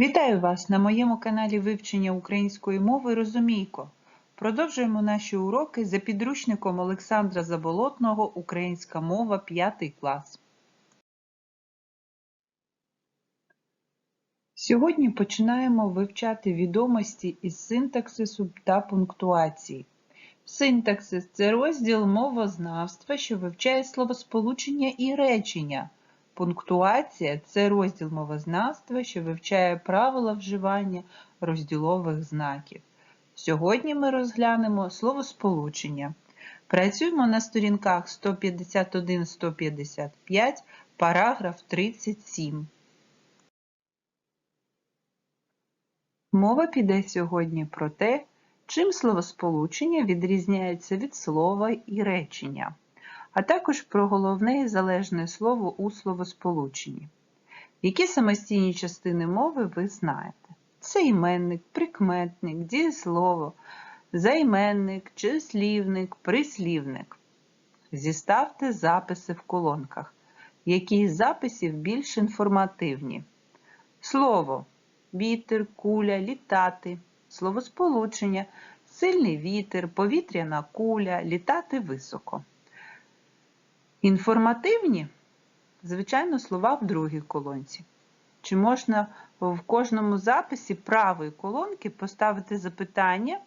Вітаю вас на моєму каналі вивчення української мови Розумійко. Продовжуємо наші уроки за підручником Олександра Заболотного Українська мова 5 клас. Сьогодні починаємо вивчати відомості із синтаксису та пунктуації. Синтаксис це розділ мовознавства, що вивчає словосполучення і речення. Пунктуація це розділ мовознавства, що вивчає правила вживання розділових знаків. Сьогодні ми розглянемо словосполучення. Працюємо на сторінках 151-155, параграф 37. Мова піде сьогодні про те, чим словосполучення відрізняються від слова і речення а також про головне і залежне слово у словосполученні. Які самостійні частини мови ви знаєте? Це іменник, прикметник, дієслово, займенник, числівник, прислівник. Зіставте записи в колонках. Які з записів більш інформативні? Слово вітер, куля, літати, словосполучення, сильний вітер, повітряна куля, літати високо. Інформативні, звичайно, слова в другій колонці. Чи можна в кожному записі правої колонки поставити запитання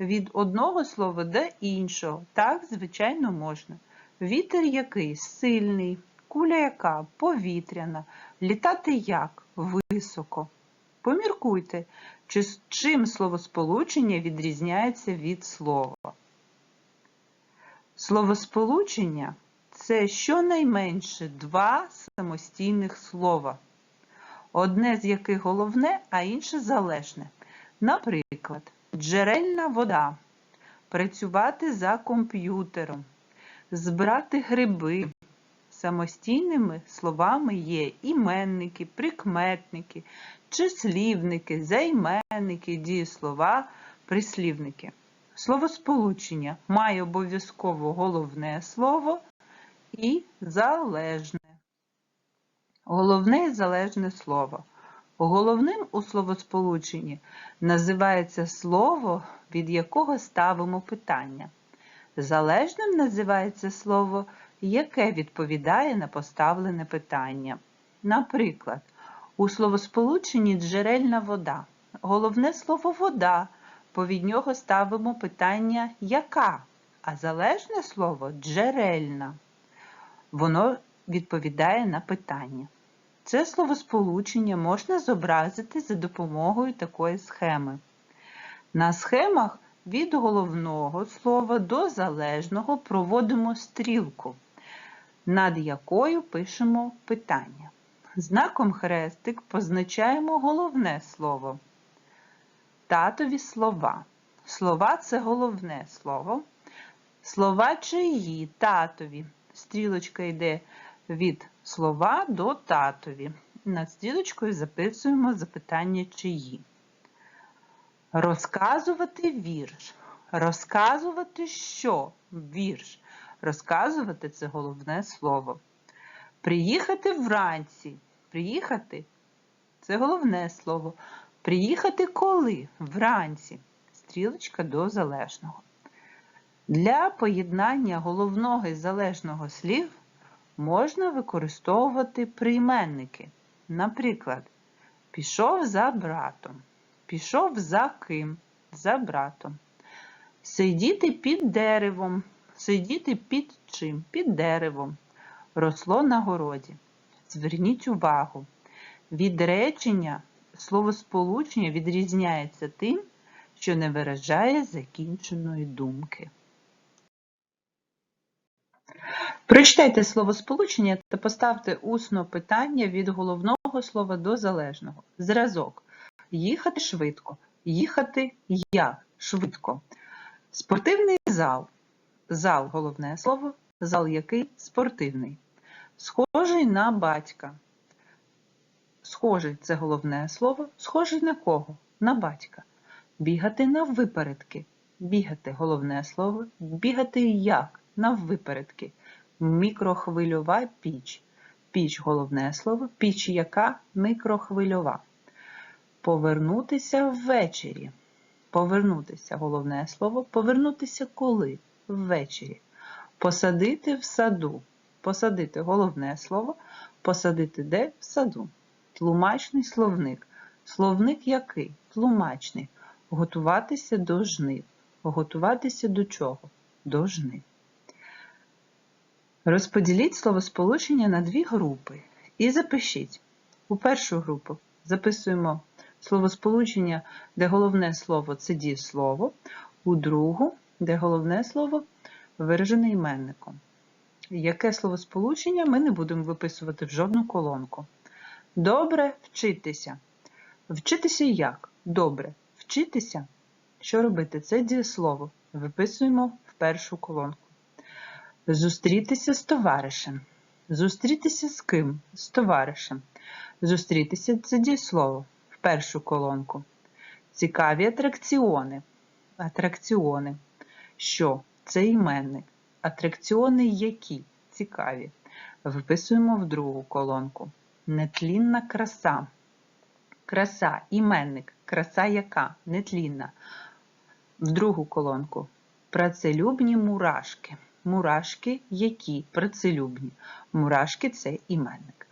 від одного слова до іншого? Так, звичайно, можна. Вітер який? Сильний, куля яка? Повітряна, літати як? Високо. Поміркуйте, чи чим словосполучення відрізняється від слова. Словосполучення це щонайменше два самостійних слова, одне з яких головне, а інше залежне. Наприклад, джерельна вода, працювати за комп'ютером, збирати гриби. Самостійними словами є іменники, прикметники, числівники, займенники, дієслова, прислівники. Словосполучення має обов'язково головне слово і залежне. Головне і залежне слово. Головним у словосполученні називається слово, від якого ставимо питання. Залежним називається слово, яке відповідає на поставлене питання. Наприклад, у словосполученні джерельна вода. Головне слово вода, бо від нього ставимо питання яка, а залежне слово джерельна. Воно відповідає на питання. Це словосполучення можна зобразити за допомогою такої схеми. На схемах від головного слова до залежного проводимо стрілку, над якою пишемо питання. Знаком хрестик позначаємо головне слово. Татові слова. Слова це головне слово. Слова чиї татові стрілочка йде від слова до татові. Над стрілочкою записуємо запитання чиї. Розказувати вірш. Розказувати що? Вірш. Розказувати це головне слово. Приїхати вранці. Приїхати це головне слово. Приїхати коли? Вранці. Стрілочка до залежного. Для поєднання головного і залежного слів можна використовувати прийменники. Наприклад, пішов за братом, пішов за ким, за братом. Сидіти під деревом, сидіти під чим, під деревом. Росло на городі. Зверніть увагу, від речення словосполучення відрізняється тим, що не виражає закінченої думки. Прочитайте словосполучення та поставте усно питання від головного слова до залежного. Зразок. Їхати швидко. Їхати як? Швидко. Спортивний зал. Зал головне слово. Зал який спортивний. Схожий на батька. Схожий це головне слово. Схожий на кого? На батька. Бігати на випередки. Бігати головне слово. Бігати як? Наввипередки мікрохвильова піч. Піч головне слово, піч яка мікрохвильова. Повернутися ввечері. Повернутися головне слово. Повернутися коли? Ввечері. Посадити в саду. Посадити головне слово. Посадити де? В саду. Тлумачний словник. Словник який? Тлумачний. Готуватися до жнив. Готуватися до чого? До жнив. Розподіліть словосполучення на дві групи і запишіть. У першу групу записуємо словосполучення, де головне слово це дієслово, у другу, де головне слово виражене іменником. Яке словосполучення ми не будемо виписувати в жодну колонку. Добре вчитися. Вчитися як? Добре. Вчитися. Що робити? Це дієслово. Виписуємо в першу колонку. Зустрітися з товаришем. Зустрітися з ким? З товаришем. Зустрітися це дієслово в першу колонку. Цікаві атракціони. Атракціони. Що? Це іменник. Атракціони які? Цікаві. Виписуємо в другу колонку. Нетлінна краса. Краса, іменник. Краса яка? Нетлінна. В другу колонку. Працелюбні мурашки. Мурашки які? Працелюбні. Мурашки це іменник.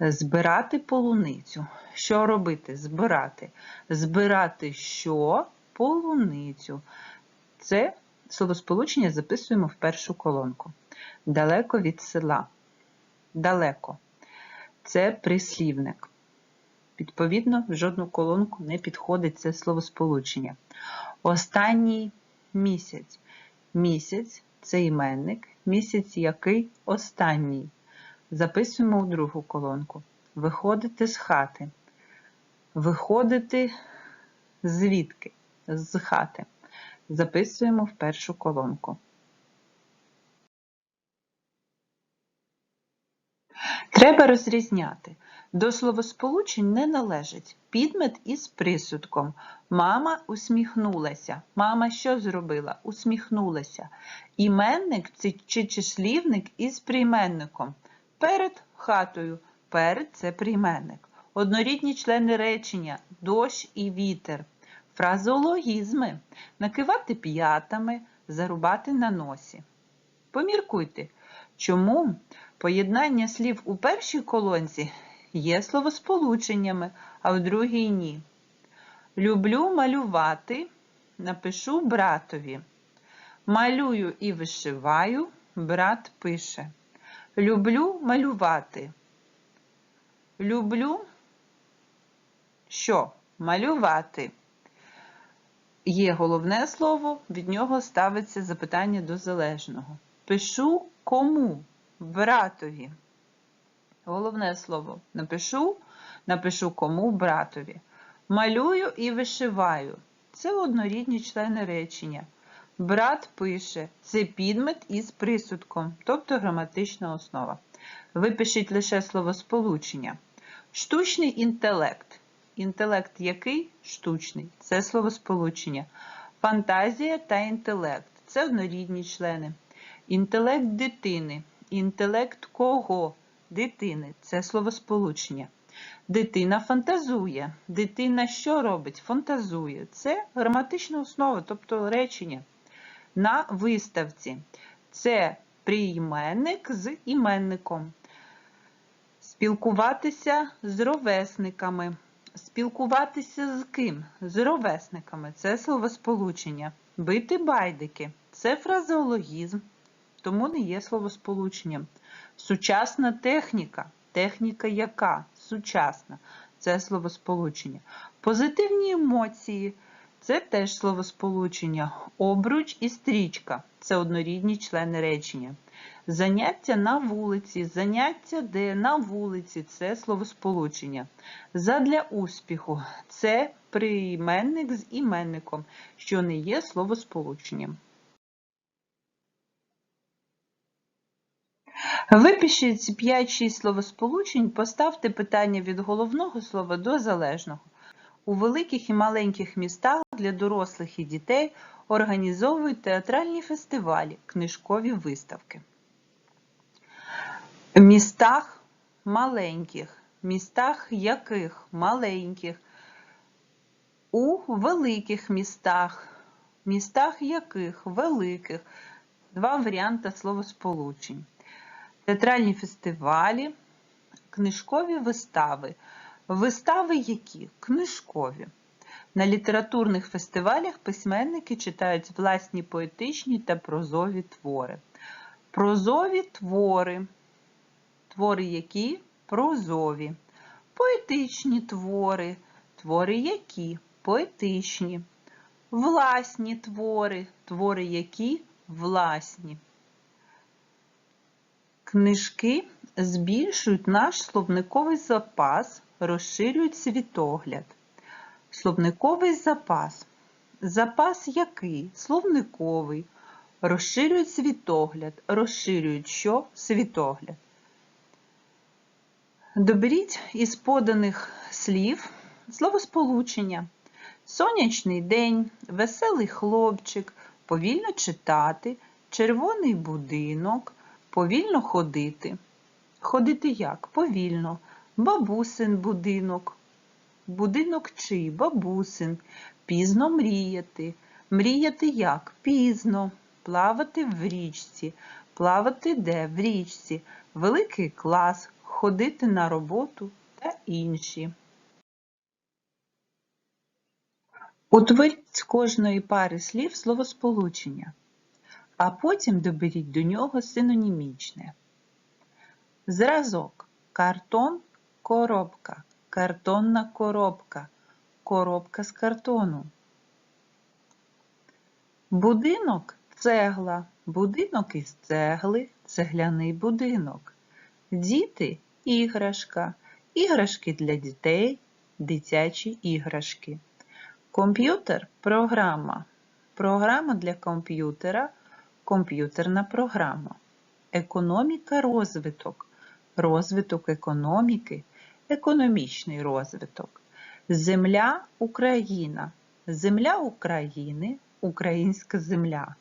Збирати полуницю. Що робити? Збирати. Збирати що? Полуницю. Це словосполучення записуємо в першу колонку. Далеко від села. Далеко. Це прислівник. Відповідно, в жодну колонку не підходить це словосполучення. Останній місяць. Місяць це іменник. Місяць який останній. Записуємо у другу колонку. Виходити з хати. Виходити звідки? З хати. Записуємо в першу колонку. Треба розрізняти. До словосполучень не належить підмет із присудком. Мама усміхнулася. Мама що зробила? Усміхнулася. Іменник чи числівник із прийменником. Перед хатою. Перед це прийменник. Однорідні члени речення дощ і вітер. Фразеологізми. Накивати п'ятами, зарубати на носі. Поміркуйте, чому поєднання слів у першій колонці є словосполученнями, а в другій ні. Люблю малювати, напишу братові. Малюю і вишиваю, брат пише. Люблю малювати. Люблю що? Малювати. Є головне слово, від нього ставиться запитання до залежного. Пишу кому? Братові. Головне слово напишу, напишу кому братові. Малюю і вишиваю. Це однорідні члени речення. Брат пише це підмет із присудком, тобто граматична основа. Випишіть лише словосполучення. Штучний інтелект. Інтелект який? Штучний. Це словосполучення. Фантазія та інтелект це однорідні члени. Інтелект дитини. Інтелект кого? Дитини це словосполучення. Дитина фантазує. Дитина що робить? Фантазує. Це граматична основа, тобто речення. На виставці. Це прийменник з іменником. Спілкуватися з ровесниками. Спілкуватися з ким? З ровесниками. Це словосполучення. Бити байдики. Це фразеологізм, тому не є словосполученням. Сучасна техніка. Техніка яка? Сучасна. Це словосполучення. Позитивні емоції. Це теж словосполучення. Обруч і стрічка. Це однорідні члени речення. Заняття на вулиці, заняття де на вулиці це словосполучення. Задля успіху це прийменник з іменником, що не є словосполученням. Випишіть 5-6 словосполучень, поставте питання від головного слова до залежного. У великих і маленьких містах для дорослих і дітей організовують театральні фестивалі, книжкові виставки. Містах маленьких, містах яких маленьких, У великих містах. Містах яких? Великих. Два варіанти словосполучень. Театральні фестивалі, книжкові вистави. Вистави які? Книжкові. На літературних фестивалях письменники читають власні поетичні та прозові твори. Прозові твори. Твори які? Прозові. Поетичні твори. Твори які? Поетичні. Власні твори. Твори які? Власні. Книжки збільшують наш словниковий запас, розширюють світогляд. Словниковий запас. Запас який? Словниковий. Розширюють світогляд. Розширюють що? Світогляд. Доберіть із поданих слів словосполучення. Сонячний день, веселий хлопчик, повільно читати, червоний будинок, повільно ходити. Ходити як? Повільно. Бабусин будинок. Будинок чий? Бабусин. Пізно мріяти. Мріяти як? Пізно. Плавати в річці. Плавати де? В річці. Великий клас. Ходити на роботу та інші. Утворіть з кожної пари слів словосполучення, а потім доберіть до нього синонімічне. Зразок. Картон коробка. Картонна коробка. Коробка з картону. Будинок цегла. Будинок із цегли. Цегляний будинок. Діти іграшка. Іграшки для дітей. Дитячі іграшки. Комп'ютер програма. Програма для комп'ютера. Комп'ютерна програма. Економіка розвиток. Розвиток економіки. Економічний розвиток. Земля Україна. Земля України. Українська земля.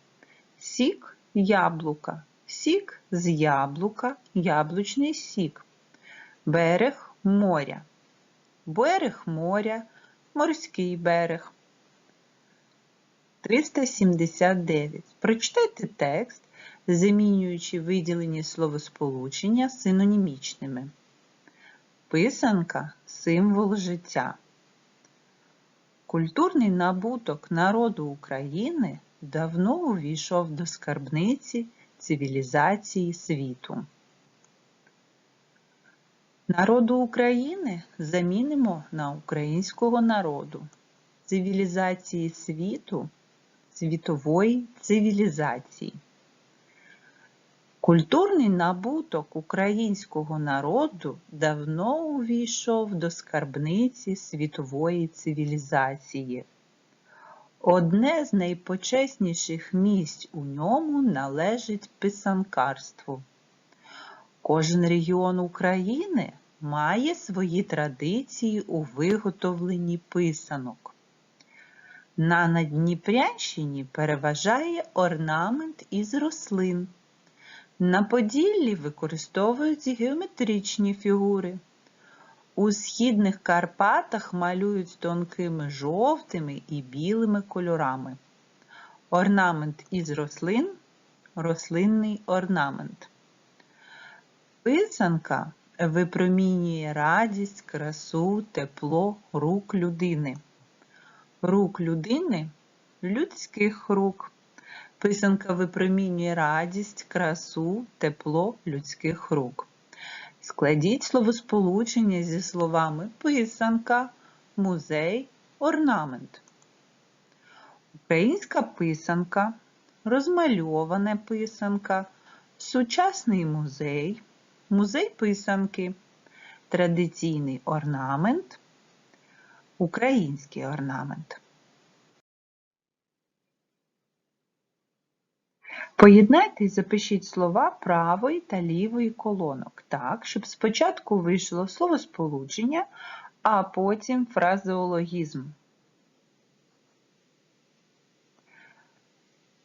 Сік яблука. Сік з яблука. Яблучний сік. Берег моря. Берег моря. Морський берег. 379. Прочитайте текст, замінюючи виділені словосполучення синонімічними. Писанка символ життя. Культурний набуток народу України давно увійшов до скарбниці цивілізації світу. Народу України замінимо на українського народу, цивілізації світу, світової цивілізації. Культурний набуток українського народу давно увійшов до скарбниці світової цивілізації. Одне з найпочесніших місць у ньому належить писанкарству. Кожен регіон України має свої традиції у виготовленні писанок. На Надніпрянщині переважає орнамент із рослин. На Поділлі використовують геометричні фігури. У східних Карпатах малюють тонкими жовтими і білими кольорами. Орнамент із рослин рослинний орнамент. Писанка випромінює радість, красу, тепло рук людини. Рук людини людських рук. Писанка випромінює радість, красу, тепло людських рук. Складіть словосполучення зі словами писанка, музей, орнамент. Українська писанка, розмальована писанка, сучасний музей, музей писанки, традиційний орнамент, український орнамент. Поєднайте і запишіть слова правої та лівої колонок так, щоб спочатку вийшло словосполучення, а потім фразеологізм.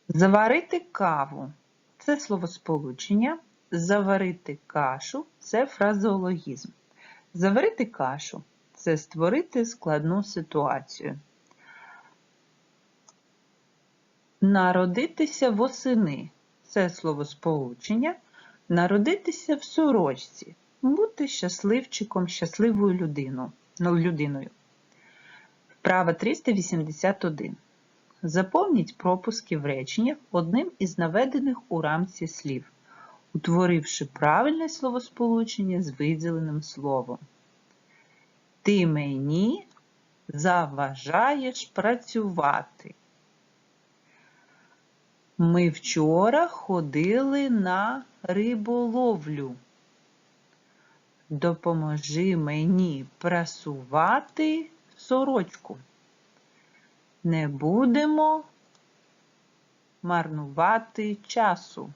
Заварити каву це словосполучення. Заварити кашу це фразеологізм. Заварити кашу це створити складну ситуацію. Народитися восени це словосполучення. Народитися в сорочці. Бути щасливчиком, щасливою людиною. ну, людиною. Вправа 381. Заповніть пропуски в реченнях одним із наведених у рамці слів, утворивши правильне словосполучення з виділеним словом. Ти мені заважаєш працювати. Ми вчора ходили на риболовлю. Допоможи мені прасувати сорочку. Не будемо марнувати часу.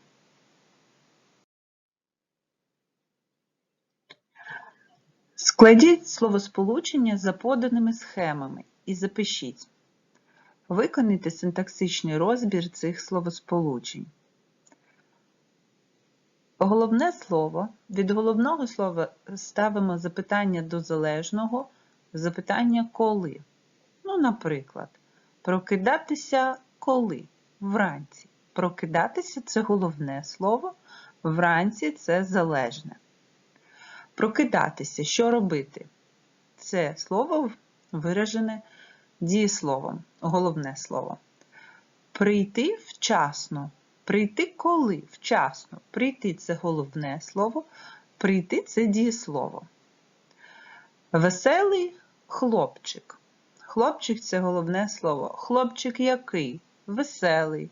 Складіть словосполучення за поданими схемами і запишіть. Виконайте синтаксичний розбір цих словосполучень. Головне слово. Від головного слова ставимо запитання до залежного, запитання коли. Ну, наприклад, прокидатися коли? Вранці. Прокидатися це головне слово, вранці це залежне. Прокидатися, що робити? Це слово виражене дієсловом, головне слово. Прийти вчасно. Прийти коли? Вчасно. Прийти це головне слово, прийти це дієслово. Веселий хлопчик. Хлопчик це головне слово. Хлопчик який? Веселий.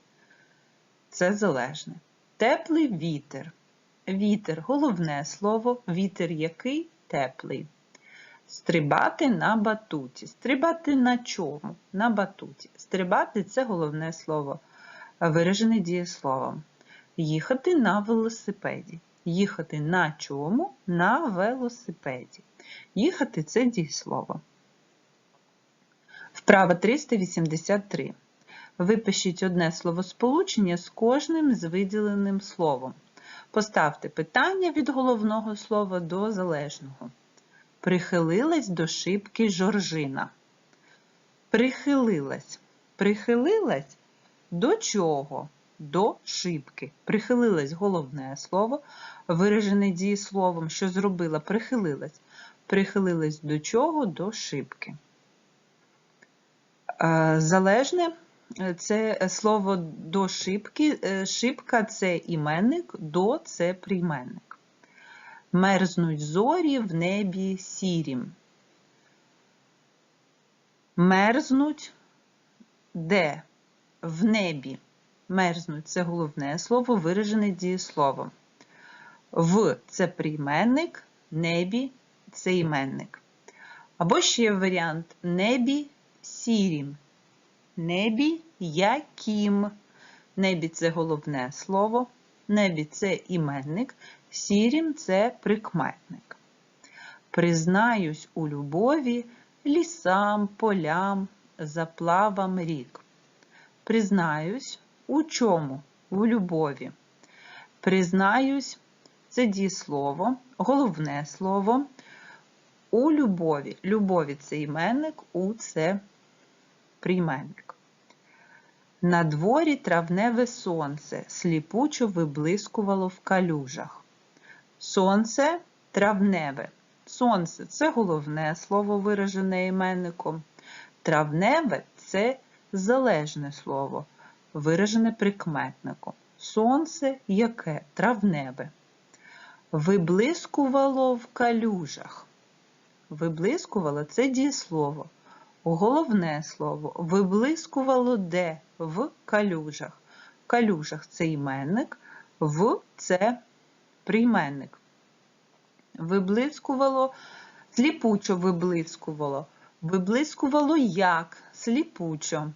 Це залежне. Теплий вітер. Вітер головне слово. Вітер який? Теплий. Стрибати на батуті. Стрибати на чому? На батуті. Стрибати це головне слово, виражене дієсловом. Їхати на велосипеді. Їхати на чому? На велосипеді. Їхати це дієслово. Вправа 383. Випишіть одне словосполучення з кожним з виділеним словом. Поставте питання від головного слова до залежного. Прихилилась до шибки Жоржина. Прихилилась. Прихилилась до чого? До шибки. Прихилилась головне слово, виражене дієсловом, що зробила, прихилилась. Прихилилась до чого? До шибки. Е, Залежне це слово до шибки. Е, Шибка це іменник, до це прийменник. Мерзнуть зорі в небі сірім. Мерзнуть де? В небі. Мерзнуть це головне слово, виражене дієсловом. В це прийменник, небі це іменник. Або ще є варіант небі сірім. Небі яким. Небі це головне слово, небі це іменник, сірім це прикметник. Признаюсь у любові лісам, полям, заплавам рік. Признаюсь у чому? У любові. Признаюсь це дієслово, головне слово. У любові. Любові це іменник, у це прийменник. На дворі травневе сонце сліпучо виблискувало в калюжах. Сонце травневе. Сонце це головне слово, виражене іменником. Травневе це залежне слово, виражене прикметником. Сонце яке? Травневе. Виблискувало в калюжах. Виблискувало це дієслово. Головне слово виблискувало де? В калюжах. В калюжах це іменник, в це прийменник. Виблискувало, сліпучо виблискувало. Виблискувало як? Сліпучо.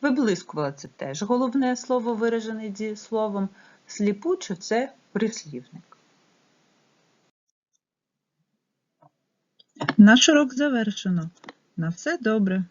Виблискувало це теж головне слово, виражене дієсловом. Сліпучо це прислівник. Наш урок завершено. На все добре.